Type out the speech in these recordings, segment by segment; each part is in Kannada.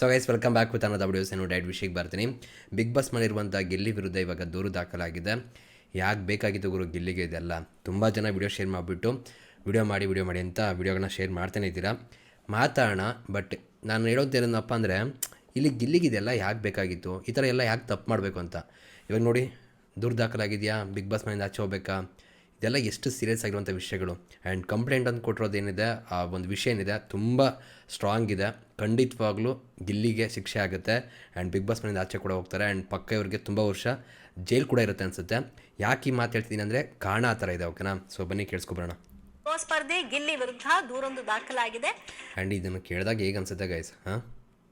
So guys welcome back with ಅನ್ನೋದು ವಿಡಿಯೋಸ್ ಏನು ಡೈಟ್ ವಿಷಯಕ್ಕೆ ಬರ್ತೀನಿ. ಬಿಗ್ ಬಾಸ್ ಮಾಡಿರುವಂಥ ಗಿಲ್ಲಿ ವಿರುದ್ಧ ಇವಾಗ ದೂರು ದಾಖಲಾಗಿದೆ. ಯಾಕೆ ಬೇಕಾಗಿತ್ತು ಗುರು ಗಿಲ್ಲಿಗೆ ಇದೆಲ್ಲ? ತುಂಬ ಜನ ವಿಡಿಯೋ ಶೇರ್ ಮಾಡಿಬಿಟ್ಟು ವಿಡಿಯೋ ಮಾಡಿ ವಿಡಿಯೋ ಮಾಡಿ ಅಂತ ವಿಡಿಯೋಗಳನ್ನ ಶೇರ್ ಮಾಡ್ತಾನೆ ಇದ್ದೀರಾ? ಮಾತಾಡೋಣ ಬಟ್ ನಾನು ಹೇಳೋದೇನಪ್ಪ ಅಂದರೆ, ಇಲ್ಲಿ ಗಿಲ್ಲಿಗೆ ಇದೆಲ್ಲ ಯಾಕೆ ಬೇಕಾಗಿತ್ತು? ಈ ಥರ ಎಲ್ಲ ಯಾಕೆ ತಪ್ಪು ಮಾಡಬೇಕು ಅಂತ? ಇವಾಗ ನೋಡಿ, ದೂರು ದಾಖಲಾಗಿದೆಯಾ? ಬಿಗ್ ಬಾಸ್ ಮನೆಯಿಂದ ಆಚೆ ಹೋಗ್ಬೇಕಾ? ಇದೆಲ್ಲ ಎಷ್ಟು ಸೀರಿಯಸ್ ಆಗಿರುವಂಥ ವಿಷಯಗಳು. ಆ್ಯಂಡ್ ಕಂಪ್ಲೇಂಟ್ ಅಂತ ಕೊಟ್ಟಿರೋದು ಏನಿದೆ ಆ ಒಂದು ವಿಷಯ ಏನಿದೆ ತುಂಬ ಸ್ಟ್ರಾಂಗ್ ಇದೆ. ಖಂಡಿತವಾಗ್ಲೂ ಗಿಲ್ಲಿಗೆ ಶಿಕ್ಷೆ ಆಗುತ್ತೆ. ಆ್ಯಂಡ್ ಬಿಗ್ ಬಾಸ್ ಮನೆಯಿಂದ ಆಚೆ ಕೂಡ ಹೋಗ್ತಾರೆ. ಆ್ಯಂಡ್ ಪಕ್ಕ ಇವ್ರಿಗೆ ತುಂಬ ವರ್ಷ ಜೈಲ್ ಕೂಡ ಇರುತ್ತೆ ಅನಿಸುತ್ತೆ. ಯಾಕೆ ಈ ಮಾತು ಹೇಳ್ತಿದ್ದೀನಿ ಅಂದರೆ ಕಾರಣ ಆ ಥರ ಇದೆ ಓಕೆನಾ ಸೊ ಬನ್ನಿ ಕೇಳಿಸ್ಕೊಬರೋಣ. ಸ್ಪರ್ಧೆ ಗಿಲ್ಲಿ ವಿರುದ್ಧ ದೂರೊಂದು ದಾಖಲಾಗಿದೆ. ಆ್ಯಂಡ್ ಇದನ್ನು ಕೇಳಿದಾಗ ಹೇಗೆ ಅನ್ಸುತ್ತೆ ಗೈಸ್ ಹಾಂ?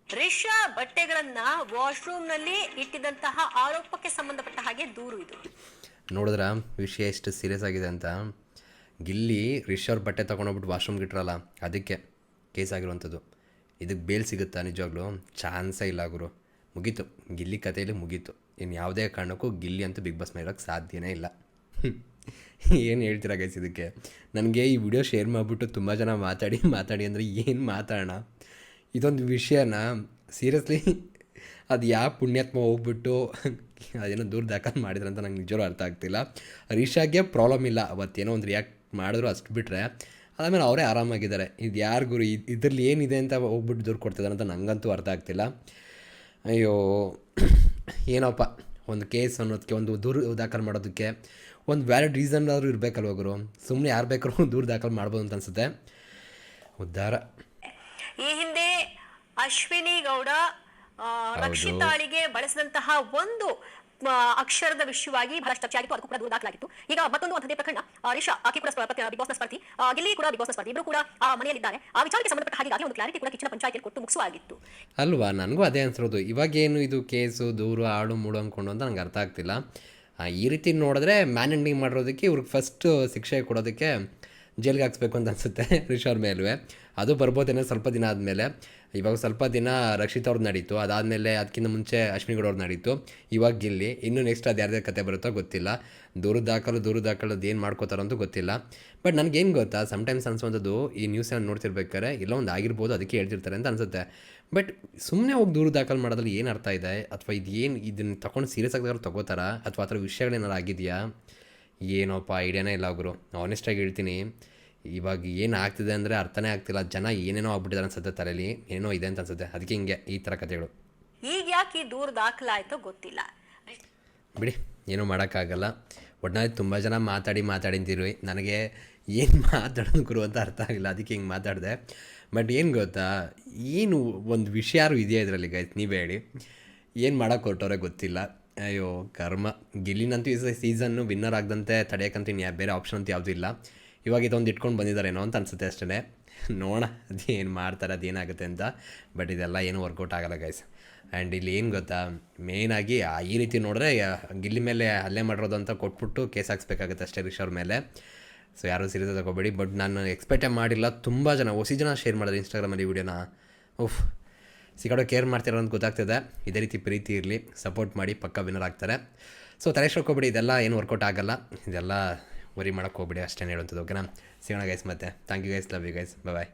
ರಿಷಾ ಬಟ್ಟೆಗಳನ್ನ ವಾಶ್ರೂಮ್ನಲ್ಲಿ ಇಟ್ಟಿದಂತಹ ಆರೋಪಕ್ಕೆ ಸಂಬಂಧಪಟ್ಟ ಹಾಗೆ ದೂರು ಇದು. ನೋಡಿದ್ರ ವಿಷಯ ಎಷ್ಟು ಸೀರಿಯಸ್ ಆಗಿದೆ ಅಂತ? ಗಿಲ್ಲಿ ರಿಷರ್ ಬಟ್ಟೆ ತೊಗೊಂಡೋಗ್ಬಿಟ್ಟು ವಾಶ್ರೂಮ್ಗೆ ಇಟ್ರಲ್ಲ, ಅದಕ್ಕೆ ಕೇಸ್ ಆಗಿರುವಂಥದ್ದು. ಇದಕ್ಕೆ ಬೇಲ್ ಸಿಗುತ್ತಾ ನಿಜವಾಗ್ಲೂ? ಚಾನ್ಸೇ ಇಲ್ಲ ಗುರು. ಮುಗೀತು. ಗಿಲ್ಲಿ ಕಥೆಯಲ್ಲಿ ಮುಗೀತು. ಇನ್ನು ಯಾವುದೇ ಕಾರಣಕ್ಕೂ ಗಿಲ್ಲಿ ಅಂತೂ ಬಿಗ್ ಬಾಸ್ ಮೇಲಕ್ಕೆ ಸಾಧ್ಯನೇ ಇಲ್ಲ. ಏನು ಹೇಳ್ತೀರಾ ಗೈಸ್ ಇದಕ್ಕೆ? ನನಗೆ ಈ ವಿಡಿಯೋ ಶೇರ್ ಮಾಡಿಬಿಟ್ಟು ತುಂಬ ಜನ ಮಾತಾಡಿ ಮಾತಾಡಿ ಅಂದರೆ ಏನು ಮಾತಾಡೋಣ? ಇದೊಂದು ವಿಷಯನ ಸೀರಿಯಸ್ಲಿ ಅದು ಯಾವ ಪುಣ್ಯಾತ್ಮ ಹೋಗ್ಬಿಟ್ಟು ಅದೇನೋ ದೂರ ದಾಖಲು ಮಾಡಿದ್ರು ಅಂತ ನಂಗೆ ನಿಜವೂ ಅರ್ಥ ಆಗ್ತಿಲ್ಲ. ರೀಶಾಗೆ ಪ್ರಾಬ್ಲಮ್ ಇಲ್ಲ. ಅವತ್ತೇನೋ ಒಂದು ರಿಯಾಕ್ಟ್ ಮಾಡಿದ್ರು ಅಷ್ಟು ಬಿಟ್ಟರೆ ಅದಾದಮೇಲೆ ಅವರೇ ಆರಾಮಾಗಿದ್ದಾರೆ. ಇದು ಯಾರು ಗುರು? ಇದರಲ್ಲಿ ಏನಿದೆ ಅಂತ ಹೋಗ್ಬಿಟ್ಟು ದೂರ ಕೊಡ್ತಿದ್ದಾರೆ ಅಂತ ನನಗಂತೂ ಅರ್ಥ ಆಗ್ತಿಲ್ಲ. ಅಯ್ಯೋ, ಏನಪ್ಪ? ಒಂದು ಕೇಸ್ ಅನ್ನೋದಕ್ಕೆ, ಒಂದು ದೂರು ದಾಖಲು ಮಾಡೋದಕ್ಕೆ, ಒಂದು ವ್ಯಾಲಿಡ್ ರೀಸನ್ ಆದರೂ ಇರಬೇಕಲ್ವ ಗುರು? ಸುಮ್ಮನೆ ಯಾರು ಬೇಕಾದ್ರೂ ದೂರು ದಾಖಲು ಮಾಡ್ಬೋದು ಅಂತ ಅನಿಸುತ್ತೆ. ಉದ್ಧಾರ ಈ ಹಿಂದೆ ಅಶ್ವಿನಿ ಗೌಡ ರಕ್ಷಿತಾಳಿಗೆ ಬಳಸಿದಂತಹ ಒಂದು ಅಕ್ಷರದ ವಿಷಯವಾಗಿ ಬಹಳಷ್ಟು ಚರ್ಚೆ ಆಗಿತ್ತು. ಅದಕ್ಕೂ ಕೂಡ ದೂರ ದಾಖಲಾಗಿತ್ತು. ಈಗ ಮತ್ತೊಂದು ಅಂತದೇ ಪ್ರಕರಣ. ರಿಷಾ ಆಕೆ ಕೂಡ ಬಿಗ್ ಬಾಸ್ನ ಸ್ಪರ್ಧಿ. ಗಿಲ್ಲಿ ಕೂಡ ಬಿಗ್ ಬಾಸ್ನ ಸ್ಪರ್ಧಿ. ಇಬ್ಬರು ಕೂಡ ಆ ಮನೆಯಲ್ಲಿದ್ದಾರೆ. ಆ ವಿಚಾರಕ್ಕೆ ಸಂಬಂಧಪಟ್ಟ ಹಾಗೆ ಒಂದು ಕ್ಲಾರಿಟಿ ಕೂಡ ಕಿಚ್ಚನ ಪಂಚಾಯತಿಯಲ್ಲಿ ಕೊಟ್ಟು ಮುಗಿಸುವಾಗಿತ್ತು. ಅಲ್ವಾ? ನನಗೂ ಅದೇ ಅನ್ಸಿರೋದು ಇವಾಗೇನು ಇದು ಕೇಸು ದೂರು ಆಡು ಮೂಡು ಅಂದ್ಕೊಂಡು ಅಂತ ನಂಗೆ ಅರ್ಥ ಆಗ್ತಿಲ್ಲ. ಈ ರೀತಿ ನೋಡಿದ್ರೆ ಮ್ಯಾನ್ ಎಂಡಿಂಗ್ ಮಾಡಿರೋದಕ್ಕೆ ಇವ್ರಿಗೆ ಫಸ್ಟ್ ಶಿಕ್ಷೆ ಕೊಡೋದಕ್ಕೆ ಜೈಲ್ಗೆ ಹಾಕ್ಸ್ಬೇಕು ಅಂತ ಅನಿಸುತ್ತೆ ಅವ್ರ ಮೇಲೂ. ಅದು ಬರ್ಬೋದೇನೋ ಸ್ವಲ್ಪ ದಿನ ಆದಮೇಲೆ. ಇವಾಗ ಸ್ವಲ್ಪ ದಿನ ರಕ್ಷಿತ್ ಅವ್ರದ್ದು ನಡೀತು. ಅದಾದಮೇಲೆ ಅದಕ್ಕಿಂತ ಮುಂಚೆ ಅಶ್ವಿನಿ ಗೌಡ ಅವ್ರದ್ದು ನಡೀತು. ಇವಾಗ ಗಿಲ್ಲಿ. ಇನ್ನು ನೆಕ್ಸ್ಟ್ ಅದು ಯಾರ್ದೇ ಕತೆ ಬರುತ್ತೋ ಗೊತ್ತಿಲ್ಲ. ದೂರದ ದಾಖಲು ದೂರದ ದಾಖಲದು ಏನು ಮಾಡ್ಕೋತಾರಂತೂ ಗೊತ್ತಿಲ್ಲ. ಬಟ್ ನನಗೇನು ಗೊತ್ತಾ ಸಮ್ಟೈಮ್ಸ್ ಅನ್ಸೋದು ಈ ನ್ಯೂಸನ್ನು ನೋಡ್ತಿರ್ಬೇಕಾರೆ ಇಲ್ಲ ಒಂದು ಆಗಿರ್ಬೋದು ಅದಕ್ಕೆ ಹೇಳ್ತಿರ್ತಾರೆ ಅಂತ ಅನಿಸುತ್ತೆ. ಬಟ್ ಸುಮ್ಮನೆ ಹೋಗಿ ದೂರ ದಾಖಲು ಮಾಡೋದ್ರಲ್ಲಿ ಏನು ಅರ್ಥ ಇದೆ? ಅಥವಾ ಇದು ಏನು ಇದನ್ನು ತಗೊಂಡು ಸೀರಿಯಸ್ ಆಗಿದ್ರು ತಗೋತಾರಾ? ಅಥವಾ ಆ ಥರ ವಿಷಯಗಳೇನಾರು ಆಗಿದೆಯಾ? ಏನೋಪ್ಪ ಐಡಿಯಾನೇ ಇಲ್ಲ ಗುರು. ಆನೆಸ್ಟಾಗಿ ಹೇಳ್ತೀನಿ ಇವಾಗ ಏನು ಆಗ್ತಿದೆ ಅಂದರೆ ಅರ್ಥನೇ ಆಗ್ತಿಲ್ಲ. ಜನ ಏನೇನೋ ಆಗ್ಬಿಟ್ಟಿದ್ದಾರೆ ಅನ್ಸುತ್ತೆ ತಲೆಯಲ್ಲಿ ಏನೋ ಇದೆ ಅಂತ ಅನ್ಸುತ್ತೆ. ಅದಕ್ಕೆ ಹಿಂಗೆ ಈ ಥರ ಕಥೆಗಳು ಈಗ ಯಾಕೆ ಈ ದೂರ ದಾಖಲಾಯಿತೋ ಗೊತ್ತಿಲ್ಲ. ಬಿಡಿ ಏನೂ ಮಾಡೋಕ್ಕಾಗಲ್ಲ. ಒಟ್ಟಿನಲ್ಲಿ ತುಂಬ ಜನ ಮಾತಾಡಿ ಮಾತಾಡಿದ್ದೀರಿ ನನಗೆ ಏನು ಮಾತಾಡೋದು ಗುರು ಅಂತ ಅರ್ಥ ಆಗಿಲ್ಲ. ಅದಕ್ಕೆ ಹಿಂಗೆ ಮಾತಾಡಿದೆ. ಬಟ್ ಏನು ಗೊತ್ತಾ ಏನು ಒಂದು ವಿಷಯ ಇದೆಯಾ ಇದರಲ್ಲಿ ಗೈಸ್ ನೀವೇ ಹೇಳಿ. ಏನು ಮಾಡೋಕ್ಕೆ ಹೊರಟವ್ರೆ ಗೊತ್ತಿಲ್ಲ. ಅಯ್ಯೋ, ಕರ್ಮ. ಗಿಲ್ಲಿನಂತೂ ಈ ಸೀಸನ್ನು ವಿನ್ನರ್ ಆಗದಂತೆ ತಡೆಯೋಕ್ಕಂತ ಇನ್ನು ಬೇರೆ ಆಪ್ಷನ್ ಅಂತ ಯಾವುದೂ ಇಲ್ಲ. ಇವಾಗ ಇದೊಂದು ಇಟ್ಕೊಂಡು ಬಂದಿದ್ದಾರೇನೋ ಅಂತ ಅನಿಸುತ್ತೆ ಅಷ್ಟೇ ನೋಡೋಣ, ಅದು ಏನು ಮಾಡ್ತಾರೆ ಅದೇನಾಗುತ್ತೆ ಅಂತ. ಬಟ್ ಇದೆಲ್ಲ ಏನು ವರ್ಕೌಟ್ ಆಗಲ್ಲ ಗೈಸ್ ಆ್ಯಂಡ್ ಇಲ್ಲಿ ಏನು ಗೊತ್ತಾ? ಮೇಯ್ನಾಗಿ ಈ ರೀತಿ ನೋಡಿದ್ರೆ ಗಿಲ್ಲಿ ಮೇಲೆ ಹಲ್ಲೆ ಮಾಡಿರೋದು ಅಂತ ಕೊಟ್ಬಿಟ್ಟು ಕೇಸ್ ಹಾಕ್ಸ್ಬೇಕಾಗುತ್ತೆ ಅಷ್ಟೇ ರಿಕ್ಷಾವ್ರ ಮೇಲೆ. ಸೊ ಯಾರೂ ಸೀರಿಯಸ್ ತಗೋಬೇಡಿ ಬಟ್ ನಾನು ಎಕ್ಸ್ಪೆಕ್ಟೇ ಮಾಡಿಲ್ಲ. ತುಂಬ ಜನ ಹೊಸ ಜನ ಶೇರ್ ಮಾಡಿದ್ರು ಇನ್ಸ್ಟಾಗ್ರಾಮಲ್ಲಿ ವಿಡಿಯೋನ ಉಫ್ ಸಿಗಾಡೋ ಕೇರ್ ಮಾಡ್ತಿರೋ ಅಂತ ಗೊತ್ತಾಗ್ತದೆ. ಇದೇ ರೀತಿ ಪ್ರೀತಿ ಇರಲಿ ಸಪೋರ್ಟ್ ಮಾಡಿ ಪಕ್ಕ ವಿನರ್ ಆಗ್ತಾರೆ. ಸೊ ತಲೆ ಹೋಗ್ಬೇಡಿ, ಇದೆಲ್ಲ ಏನು ವರ್ಕೌಟ್ ಆಗಲ್ಲ. ಇದೆಲ್ಲ ವರಿ ಮಾಡೋಕ್ಕೆ ಹೋಗ್ಬೇಡಿ ಅಷ್ಟೇ ಹೇಳುವಂಥದ್ದು ಓಕೆನಾ ಸಿಗೋಣ ಗೈಸ್ ಮತ್ತೆ. Thank you guys love you guys bye